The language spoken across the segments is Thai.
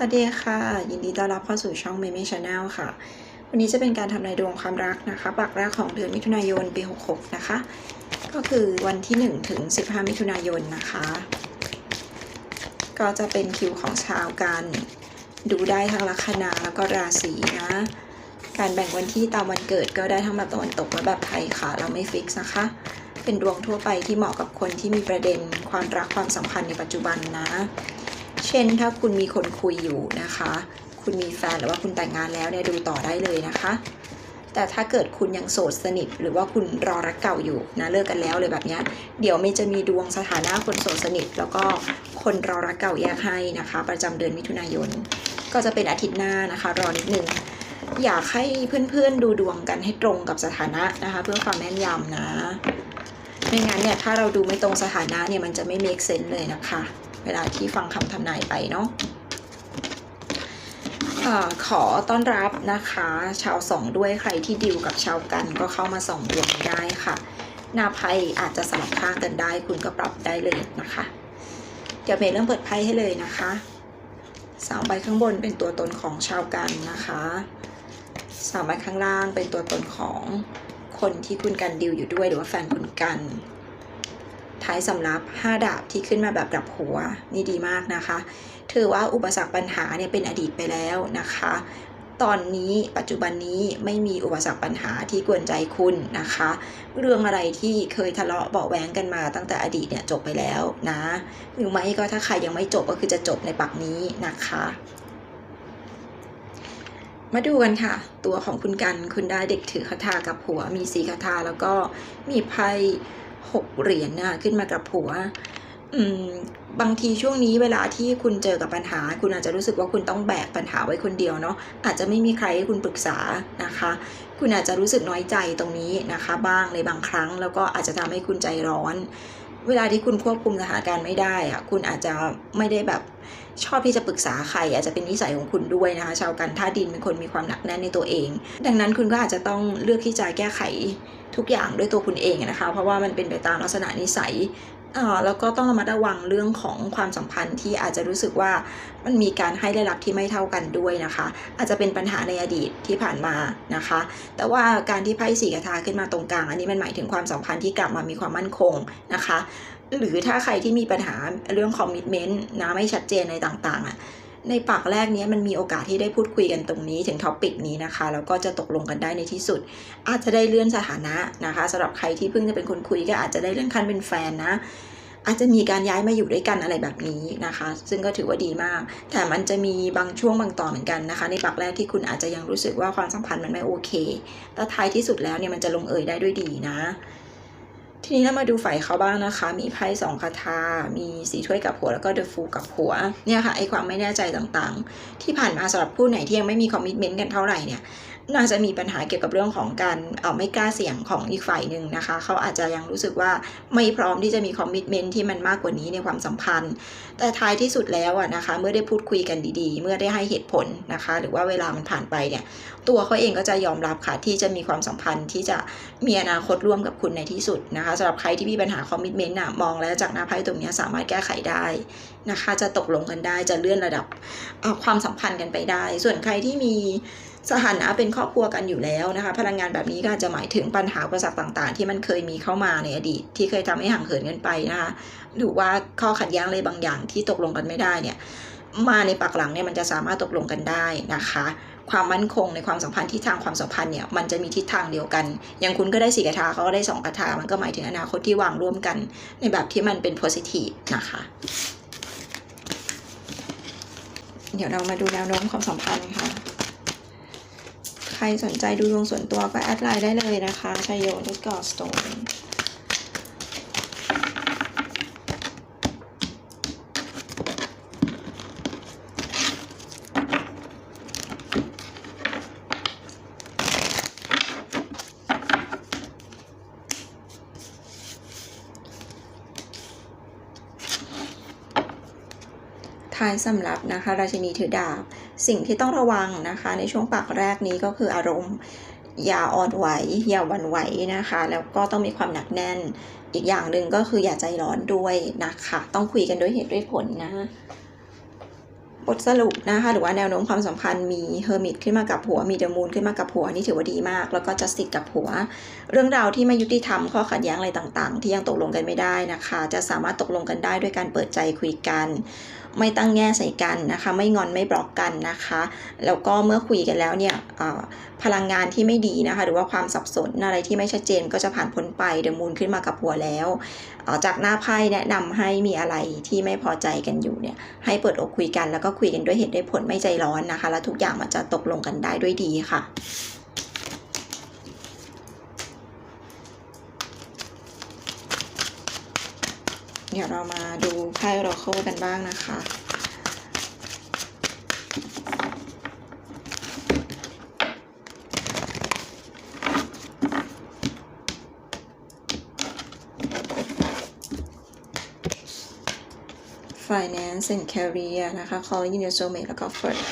สวัสดีค่ะ ยินดีต้อนรับเข้าสู่ช่อง m ม m ช Channel ค่ะ วันนี้จะเป็นการทำนายดวงความรักนะคะปักแรกของเดือนมิถุนายนปี 66 นะคะ ก็คือวันที่ 1 ถึง 15 มิถุนายนนะคะ ก็จะเป็นคิวของชาวกัน ดูได้ทั้งลัคนาแล้วก็ราศีนะ การแบ่งวันที่ตามวันเกิดก็ได้ทั้งแบบตะวันตกและแบบไทยค่ะ เราไม่ฟิกนะคะ เป็นดวงทั่วไปที่เหมาะกับคนที่มีประเด็นความรักความสัมพันธ์ในปัจจุบันนะ เช่นถ้าคุณมีคนคุยอยู่นะคะ คุณมีแฟนหรือว่าคุณแต่งงานแล้วเนี่ยดูต่อได้เลยนะคะ แต่ถ้าเกิดคุณยังโสดสนิท หรือว่าคุณรอรักเก่าอยู่นะเลิกกันแล้วเลยแบบเนี้ยเดี๋ยวมันจะมีดวงสถานะคนโสดสนิท แล้วก็คนรอรักเก่าแยกให้นะคะ ประจำเดือนมิถุนายน ก็จะเป็นอาทิตย์หน้านะคะรอนิดนึงอยากให้เพื่อนๆดูดวงกันให้ตรงกับสถานะนะคะ เพื่อความแม่นยำนะไม่งั้นเนี่ยถ้าเราดูไม่ตรงสถานะเนี่ยมันจะไม่ make sense เลยนะคะ เวลาที่ฟังคำทำนายไปเนาะอาขอต้อนรับนะคะ ชาวสองด้วยใครที่ดิวกับชาวกันก็เข้ามาส่องดวงได้ค่ะ หน้าไพ่อาจจะสลับข้างกันได้ คุณก็ปรับได้เลยนะคะ เดี๋ยวเมย์เริ่มเปิดไพ่ให้เลยนะคะสามใบข้างบนเป็นตัวตนของชาวกันนะคะสามใบข้างล่างเป็นตัวตนของคนที่คุณกันดิวอยู่ด้วยหรือว่าแฟนคุณกัน ท้ายสำรับ5ดาบที่ขึ้นมาแบบกับหัวนี่ดีมากนะคะ ถือว่าอุปสรรคปัญหาเนี่ยเป็นอดีตไปแล้วนะคะ ตอนนี้ปัจจุบันนี้ไม่มีอุปสรรคปัญหาที่กวนใจคุณนะคะ เรื่องอะไรที่เคยทะเลาะเบาะแว้งกันมาตั้งแต่อดีตเนี่ยจบไปแล้วนะหรือไม่ก็ถ้าใครยังไม่จบก็คือจะจบในปักนี้นะคะมาดูกันค่ะ ตัวของคุณกัน คุณได้เด็กถือคาถากับหัว มีสีคาถาแล้วก็มีไพ่ หกเหรียญนะขึ้นมากับหัวอืมบางทีช่วงนี้เวลาที่คุณเจอกับปัญหา คุณอาจจะรู้สึกว่าคุณต้องแบกปัญหาไว้คนเดียวเนาะอาจจะไม่มีใครให้คุณปรึกษานะคะ คุณอาจจะรู้สึกน้อยใจตรงนี้นะคะ บ้างในบางครั้ง แล้วก็อาจจะทำให้คุณใจร้อน เวลาที่คุณควบคุมสถานการณ์ไม่ได้อะคุณอาจจะไม่ได้แบบชอบที่จะปรึกษาใคร อาจจะเป็นนิสัยของคุณด้วยนะคะ ชาวกันท่าดินเป็นคนมีความหนักแน่นในตัวเอง ดังนั้นคุณก็อาจจะต้องเลือกที่จะแก้ไขทุกอย่างด้วยตัวคุณเองนะคะ เพราะว่ามันเป็นไปตามลักษณะนิสัย แล้วก็ต้องระมัดระวังเรื่องของความสัมพันธ์ที่อาจจะรู้สึกว่ามันมีการให้ได้รับที่ไม่เท่ากันด้วยนะคะ อาจจะเป็นปัญหาในอดีตที่ผ่านมานะคะ แต่ว่าการที่ไพ่สีกระทาขึ้นมาตรงกลาง อันนี้มันหมายถึงความสัมพันธ์ที่กลับมามีความมั่นคงนะคะ หรือถ้าใครที่มีปัญหาเรื่องคอมมิชเมนต์นะไม่ชัดเจนในต่างๆอะ ในปากแรกนี้มันมีโอกาสที่ได้พูดคุยกันตรงนี้ถึงท็อปิกนี้นะคะแล้วก็จะตกลงกันได้ในที่สุด อาจจะได้เลื่อนสถานะนะคะสำหรับใครที่เพิ่งจะเป็นคนคุยก็อาจจะได้เลื่อนขั้นเป็นแฟนนะ อาจจะมีการย้ายมาอยู่ด้วยกันอะไรแบบนี้นะคะ ซึ่งก็ถือว่าดีมาก แต่มันจะมีบางช่วงบางตอนเหมือนกันนะคะ ในปากแรกที่คุณอาจจะยังรู้สึกว่าความสัมพันธ์มันไม่โอเคแต่ท้ายที่สุดแล้วเนี่ยมันจะลงเอยได้ด้วยดีนะ ทีนี้เรามาดูฝ่ายเขาบ้างนะคะ มีไพ่สองคาถามีสีถ้วยกับหัวแล้วก็เดอะฟูกับหัวเนี่ยค่ะไอความไม่แน่ใจต่างๆ ที่ผ่านมาสำหรับผู้ไหนที่ยังไม่มีคอมมิชเมนต์กันเท่าไหร่เนี่ยน่าจะมีปัญหาเกี่ยวกับเรื่องของการเออไม่กล้าเสี่ยงของอีกฝ่ายหนึ่งนะคะ เขาอาจจะยังรู้สึกว่าไม่พร้อมที่จะมีคอมมิชเมนต์ที่มันมากกว่านี้ในความสัมพันธ์ แต่ท้ายที่สุดแล้วอะนะคะ เมื่อได้พูดคุยกันดีๆ เมื่อได้ให้เหตุผลนะคะ หรือว่าเวลามันผ่านไปเนี่ย ตัวเขาเองก็จะยอมรับค่ะที่จะมีความสัมพันธ์ที่จะมีอนาคตร่วมกับคุณในที่สุดนะคะสำหรับใครที่มีปัญหาคอมมิชเมนต์น่ะมองแล้วจากหน้าไพ่ตรงนี้สามารถแก้ไขได้นะคะ จะตกลงกันได้จะเลื่อนระดับความสัมพันธ์กันไปได้ ส่วนใครที่มีสถานะเป็นครอบครัวกันอยู่แล้วนะคะ พลังงานแบบนี้ก็จะหมายถึงปัญหาอุปสรรคต่างๆ ที่มันเคยมีเข้ามาในอดีต ที่เคยทำให้ห่างเหินกันไปนะคะหรือว่าข้อขัดแย้งอะไรบางอย่างที่ตกลงกันไม่ได้เนี่ย มาในปักหลังเนี่ยมันจะสามารถตกลงกันได้นะคะ ความมั่นคงในความสัมพันธ์ที่ทางความสัมพันธ์เนี่ยมันจะมีทิศทางเดียวกัน อย่างคุณก็ได้สี่กระทาเขาก็ได้สองกระทามันก็หมายถึงอนาคตที่วางร่วมกัน ในแบบที่มันเป็น positive นะคะเดี๋ยวเรามาดูแนวโน้มความสัมพันธ์ค่ะ ใครสนใจดูดวงส่วนตัวก็แอดไลน์ได้เลยนะคะชัยโยนุสกอร์สโตน ท้ายสำหรับนะคะ ราชินีถือดาบ สิ่งที่ต้องระวังนะคะ ในช่วงปากแรกนี้ก็คืออารมณ์ อย่าอ่อนไหว อย่าหวั่นไหวนะคะ แล้วก็ต้องมีความหนักแน่น อีกอย่างหนึ่งก็คืออย่าใจร้อนด้วยนะคะ ต้องคุยกันด้วยเหตุด้วยผลนะบทสรุปนะคะหรือว่าแนวโน้มความสัมพันธ์มีเฮอร์มิตขึ้นมากับผัวมีเดอะมูนขึ้นมากับผัวนี่ถือว่าดีมาก แล้วก็จัสติกกับผัว เรื่องราวที่ไม่ยุติธรรมข้อขัดแย้งอะไรต่างๆ ที่ยังตกลงกันไม่ได้นะคะ จะสามารถตกลงกันได้ด้วยการเปิดใจคุยกันไม่ตั้งแง่ใส่กันนะคะ ไม่งอนไม่บล็อกกันนะคะ แล้วก็เมื่อคุยกันแล้วเนี่ยพลังงานที่ไม่ดีนะคะ หรือว่าความสับสนอะไรที่ไม่ชัดเจนก็จะผ่านพ้นไปเดอะมูนขึ้นมากับหัวแล้วจากหน้าไพ่แนะนำให้มีอะไรที่ไม่พอใจกันอยู่เนี่ยให้เปิดอกคุยกันแล้วก็คุยกันด้วยเหตุด้วยผลไม่ใจร้อนนะคะ แล้วทุกอย่างมันจะตกลงกันได้ด้วยดีค่ะ ดี๋ยวเรามาดูไพ่โรโคกันบ้างนะคะ finance and career นะคะ calling in your soulmate แล้วก็ first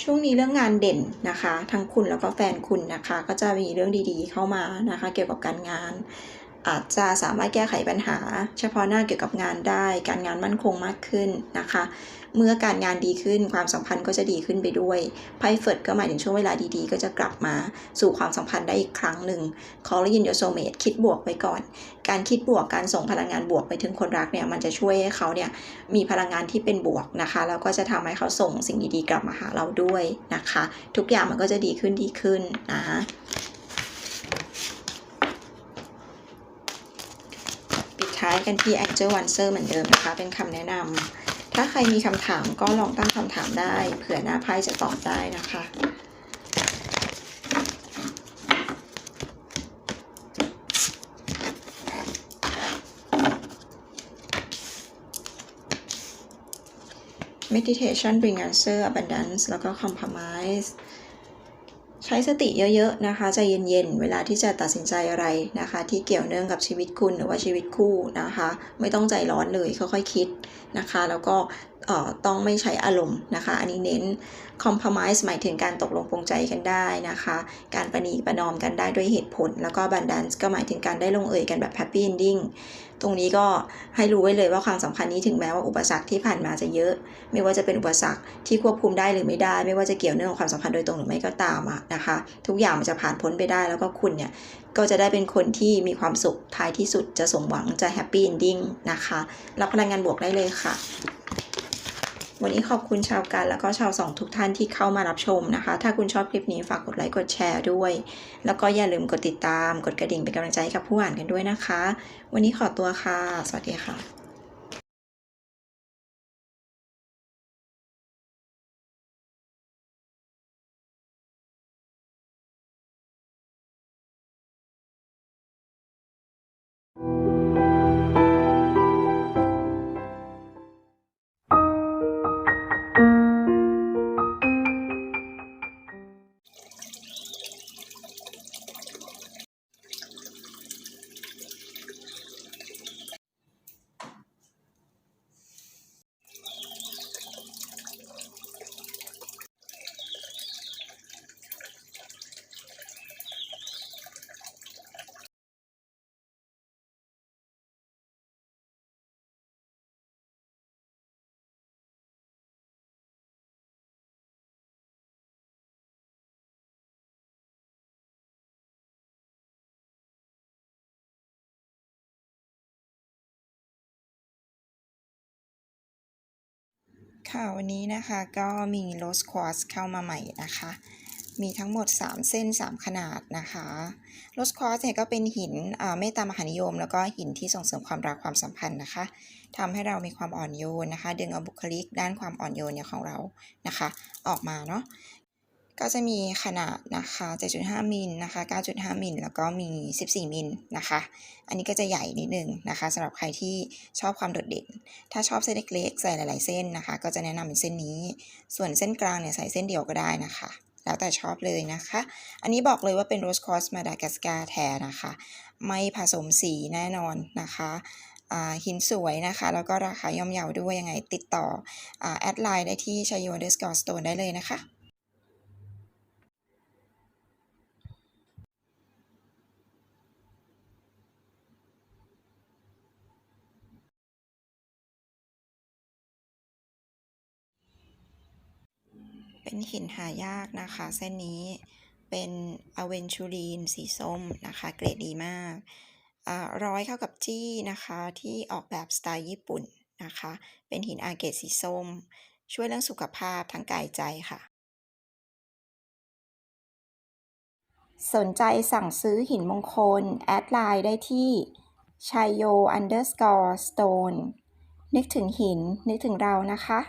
ช่วงนี้เรื่องงานเด่นนะคะ ทั้งคุณแล้วก็แฟนคุณนะคะ ก็จะมีเรื่องดีๆเข้ามานะคะ เกี่ยวกับการงาน อาจจะสามารถแก้ไขปัญหา เฉพาะหน้าเกี่ยวกับงานได้ การงานมั่นคงมากขึ้นนะคะ เมื่อการงานดีขึ้นความสัมพันธ์ก็จะดีขึ้นไปด้วยไพ่เฟิร์ดก็หมายถึงช่วงเวลาดีๆ ก็จะกลับมาสู่ความสัมพันธ์ได้อีกครั้งหนึ่ง calling in your soulmate คิดบวกไว้ก่อน การคิดบวกการส่งพลังงานบวกไปถึงคนรักเนี่ยมันจะช่วยให้เขาเนี่ยมีพลังงานที่เป็นบวกนะคะแล้วก็จะทำให้เขาส่งสิ่งดีๆกลับมาหาเราด้วยนะคะ ทุกอย่างมันก็จะดีขึ้นดีขึ้นนะปิด ท้ายกันที่ Angel Answer เหมือนเดิมนะคะ เป็นคำแนะนำถ้าใครมีคำถามก็ลองตั้งคำถามได้ เผื่อหน้าไพ่จะตอบได้นะคะ meditation bring answer abundance แล้วก็ compromise ใช้สติเยอะๆนะคะใจเย็นๆ เวลาที่จะตัดสินใจอะไรนะคะ ที่เกี่ยวเนื่องกับชีวิตคุณหรือว่าชีวิตคู่นะคะ ไม่ต้องใจร้อนเลยค่อยๆคิดนะคะ แล้วก็ต้องไม่ใช้อารมณ์นะคะ อันนี้เน้น compromise หมายถึงการตกลงปรงใจกันได้นะคะ การประนีประนอมกันได้ด้วยเหตุผล แล้วก็ abundance ก็หมายถึงการได้ลงเอยกันแบบ happy ending ตรงนี้ก็ให้รู้ไว้เลยว่าความสัมพันธ์นี้ถึงแม้ว่าอุปสรรคที่ผ่านมาจะเยอะ ไม่ว่าจะเป็นอุปสรรคที่ควบคุมได้หรือไม่ได้ ไม่ว่าจะเกี่ยวเนื่องกับความสัมพันธ์โดยตรงหรือไม่ก็ตามนะคะ ทุกอย่างมันจะผ่านพ้นไปได้ แล้วก็คุณเนี่ยก็จะได้เป็นคนที่มีความสุขท้ายที่สุดจะสมหวังจะแฮปปี้เอนดิ้งนะคะรับพลังงานบวกได้เลยค่ะ วันนี้ขอบคุณชาวกันแล้วก็ชาวสองทุกท่านที่เข้ามารับชมนะคะ ถ้าคุณชอบคลิปนี้ฝากกดไลค์กดแชร์ด้วย แล้วก็อย่าลืมกดติดตาม กดกระดิ่งเป็นกำลังใจให้กับผู้อ่านกันด้วยนะคะ วันนี้ขอตัวค่ะ สวัสดีค่ะ ค่ะวันนี้นะคะก็มีโรสควอสเข้ามาใหม่นะคะ มีทั้งหมด 3 เส้น 3 ขนาดนะคะโรสควอสเนี่ยก็เป็นหินอ่าเมตตามหานิยม แล้วก็หินที่ส่งเสริมความรักความสัมพันธ์นะคะทำให้เรามีความอ่อนโยนนะคะ ดึงเอาบุคลิกด้านความอ่อนโยนเนี่ยของเรานะคะ ออกมาเนาะ ก็จะมีขนาดนะคะ 7.5 มิลนะคะ 9.5 มิล แล้วก็มี 14 มิลนะคะ อันนี้ก็จะใหญ่นิดนึงนะคะสำหรับใครที่ชอบความโดดเด่น ถ้าชอบเส้นเล็กๆ ใส่หลาย ๆ เส้นนะคะ ก็จะแนะนำเป็นเส้นนี้ ส่วนเส้นกลางเนี่ยใส่เส้นเดียวก็ได้นะคะ แล้วแต่ชอบเลยนะคะ อันนี้บอกเลยว่าเป็นโรสคอสมาดากัสการ์แท้นะคะ ไม่ผสมสีแน่นอนนะคะหินสวยนะคะ แล้วก็ราคาย่อมเยาด้วยยังไงติดต่อแอดไลน์ได้ที่ชายโยเดสกอร์สโตนได้เลยนะคะ เป็นหินหายากนะคะ เส้นนี้เป็นอเวนชูรีนสีส้มนะคะ เกรดดีมากอร้อยเข้ากับจี้นะคะ ที่ออกแบบสไตล์ญี่ปุ่นนะคะ เป็นหินอาเกตสีส้ม ช่วยเรื่องสุขภาพทั้งกายใจค่ะ สนใจสั่งซื้อหินมงคล แอดไลน์ได้ที่ชัยโย underscore stone นึกถึงหินนึกถึงเรานะคะ